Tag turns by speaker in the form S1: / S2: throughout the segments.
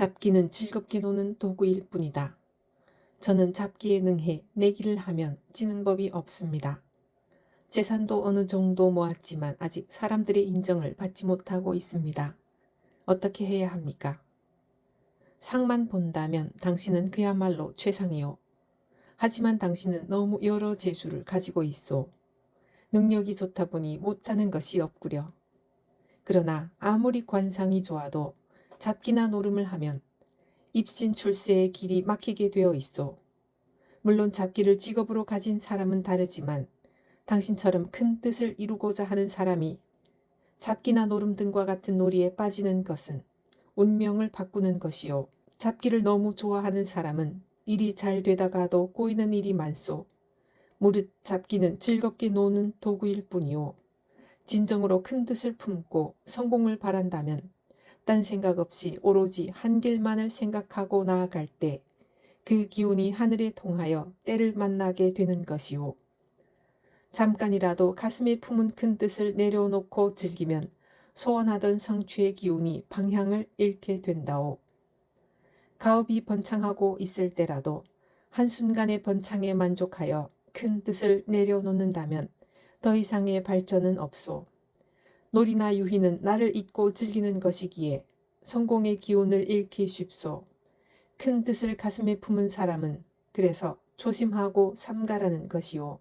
S1: 잡기는 즐겁게 노는 도구일 뿐이다. 저는 잡기에 능해 내기를 하면 지는 법이 없습니다. 재산도 어느 정도 모았지만 아직 사람들의 인정을 받지 못하고 있습니다. 어떻게 해야 합니까? 상만 본다면 당신은 그야말로 최상이요. 하지만 당신은 너무 여러 재주를 가지고 있소. 능력이 좋다 보니 못하는 것이 없구려. 그러나 아무리 관상이 좋아도 잡기나 노름을 하면 입신 출세의 길이 막히게 되어 있소. 물론 잡기를 직업으로 가진 사람은 다르지만 당신처럼 큰 뜻을 이루고자 하는 사람이 잡기나 노름 등과 같은 놀이에 빠지는 것은 운명을 바꾸는 것이요. 잡기를 너무 좋아하는 사람은 일이 잘 되다가도 꼬이는 일이 많소. 무릇 잡기는 즐겁게 노는 도구일 뿐이요. 진정으로 큰 뜻을 품고 성공을 바란다면 딴 생각 없이 오로지 한 길만을 생각하고 나아갈 때 그 기운이 하늘에 통하여 때를 만나게 되는 것이요. 잠깐이라도 가슴에 품은 큰 뜻을 내려놓고 즐기면 소원하던 성취의 기운이 방향을 잃게 된다오. 가업이 번창하고 있을 때라도 한순간의 번창에 만족하여 큰 뜻을 내려놓는다면 더 이상의 발전은 없소. 놀이나 유희는 나를 잊고 즐기는 것이기에 성공의 기운을 잃기 쉽소. 큰 뜻을 가슴에 품은 사람은 그래서 조심하고 삼가라는 것이요.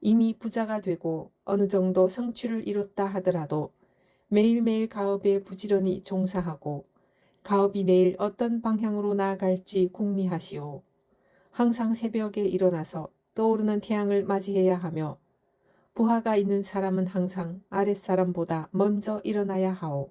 S1: 이미 부자가 되고 어느 정도 성취를 이뤘다 하더라도 매일매일 가업에 부지런히 종사하고 가업이 내일 어떤 방향으로 나아갈지 궁리하시오. 항상 새벽에 일어나서 떠오르는 태양을 맞이해야 하며 부하가 있는 사람은 항상 아랫사람보다 먼저 일어나야 하오.